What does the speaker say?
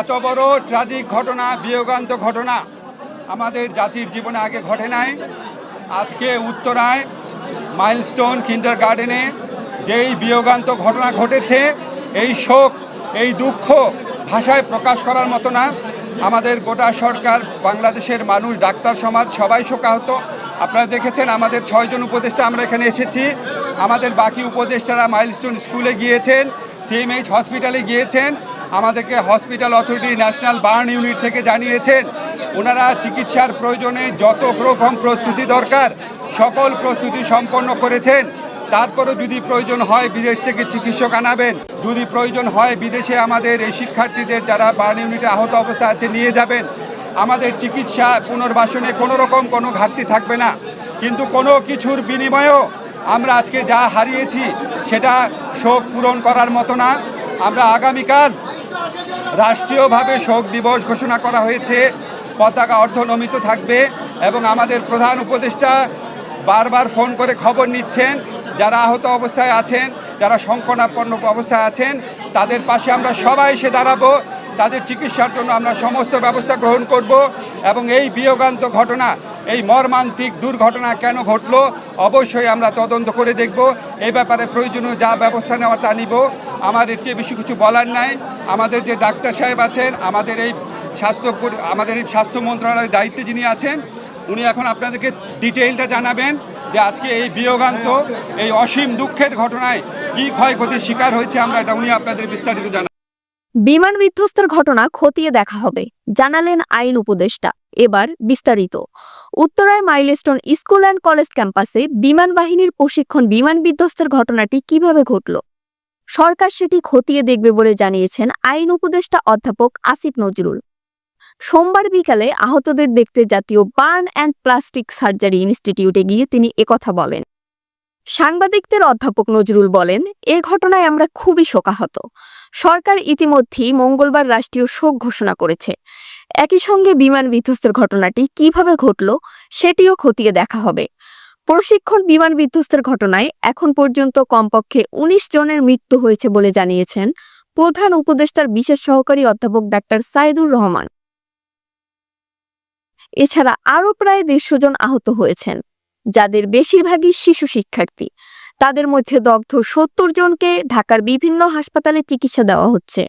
এত বড় ট্রাজিক ঘটনা, বিয়োগান্ত ঘটনা আমাদের জাতির জীবনে আগে ঘটে নাই। আজকে উত্তরায় মাইলস্টোন কিন্ডার গার্ডেনে যেই বিয়োগান্ত ঘটনা ঘটেছে, এই শোক, এই দুঃখ ভাষায় প্রকাশ করার মতো না। আমাদের গোটা সরকার, বাংলাদেশের মানুষ, ডাক্তার সমাজ সবাই শোকাহত। আপনারা দেখেছেন আমাদের ছয়জন উপদেষ্টা আমরা এখানে এসেছি। আমাদের বাকি উপদেষ্টারা মাইলস্টোন স্কুলে গিয়েছেন সিএমএইচ হসপিটালে গিয়েছেন। আমাদেরকে hospital authority national burn unit থেকে জানিয়েছেন। ওনারা চিকিৎসার প্রয়োজনে যত রকম প্রস্তুতি দরকার, সকল প্রস্তুতি সম্পন্ন করেছেন। তারপরও যদি প্রয়োজন হয়, বিদেশ থেকে চিকিৎসক আনাবেন। যদি প্রয়োজন হয়, বিদেশে আমাদের এই শিক্ষার্থীদের যারা বার্ন ইউনিটে আহত অবস্থা আছে, নিয়ে যাবেন। আমাদের চিকিৎসা পুনর্বাসনে কোনো রকম কোনো ঘাটতি থাকবে না। কিন্তু কোনো কিছুর বিনিময়েও আমরা আজকে যা হারিয়েছি, সেটা শোক পূরণ করার মতো না। আমরা আগামীকাল রাষ্ট্রীয়ভাবে শোক দিবস ঘোষণা করা হয়েছে। পতাকা অর্ধনমিত থাকবে এবং আমাদের প্রধান উপদেষ্টা বারবার ফোন করে খবর নিচ্ছেন, যারা আহত অবস্থায় আছেন, যারা সংকটাপন্ন অবস্থায় আছেন, তাদের পাশে আমরা সবাই এসে দাঁড়াবো। তাদের চিকিৎসার জন্য আমরা সমস্ত ব্যবস্থা গ্রহণ করব এবং এই বিয়োগান্ত ঘটনা এই মর্মান্তিক দুর্ঘটনা কেন ঘটলো? অবশ্যই আমরা তদন্ত করে দেখব। এই ব্যাপারে প্রয়োজনীয় যা ব্যবস্থা নেওয়া তা নিব। আমার এর চেয়ে বেশি কিছু বলার নাই। আমাদের যে ডাক্তার সাহেব আছেন, আমাদের এই স্বাস্থ্য আমাদের এই স্বাস্থ্য মন্ত্রণালয়ের দায়িত্বে যিনি আছেন, উনি এখন আপনাদেরকে ডিটেইলটা জানাবেন যে আজকে এই বিয়োগান্ত, এই অসীম দুঃখের ঘটনায় কী ক্ষয়ক্ষতির শিকার হয়েছে আমরা এটা উনি আপনাদের বিস্তারিত জানাবেন। বিমান বিধ্বস্তের ঘটনা খতিয়ে দেখা হবে। জানালেন আইন উপদেষ্টা। এবার বিস্তারিত। উত্তরায় মাইলস্টোন স্কুল অ্যান্ড কলেজ ক্যাম্পাসে বিমান বাহিনীর প্রশিক্ষণ বিমান বিধ্বস্তের ঘটনাটি কীভাবে ঘটল? সরকার সেটি খতিয়ে দেখবে বলে জানিয়েছেন আইন উপদেষ্টা অধ্যাপক আসিফ নজরুল। সোমবার বিকালে আহতদের দেখতে জাতীয় বার্ন অ্যান্ড প্লাস্টিক সার্জারি ইনস্টিটিউটে গিয়ে তিনি একথা বলেন। সাংবাদিকদের অধ্যাপক নজরুল বলেন, এ ঘটনায় আমরা খুবই শোকাহত। সরকার ইতিমধ্যেই মঙ্গলবার রাষ্ট্রীয় শোক ঘোষণা করেছে। একই সঙ্গে বিমান বিধ্বস্তের ঘটনাটি কীভাবে ঘটল সেটিও খতিয়ে দেখা হবে। প্রশিক্ষণ বিমান বিধ্বস্তের ঘটনায় এখন পর্যন্ত কমপক্ষে ১৯ জনের মৃত্যু হয়েছে বলে জানিয়েছেন প্রধান উপদেষ্টার বিশেষ সহকারী অধ্যাপক ডাক্তার সাইদুর রহমান। এছাড়া আরও প্রায় দেড়শো জন আহত হয়েছেন। যাদের বেশিরভাগই শিশু শিক্ষার্থী। তাদের মধ্যে দগ্ধ সত্তর জনকে ঢাকার বিভিন্ন হাসপাতালে চিকিৎসা দেওয়া হচ্ছে।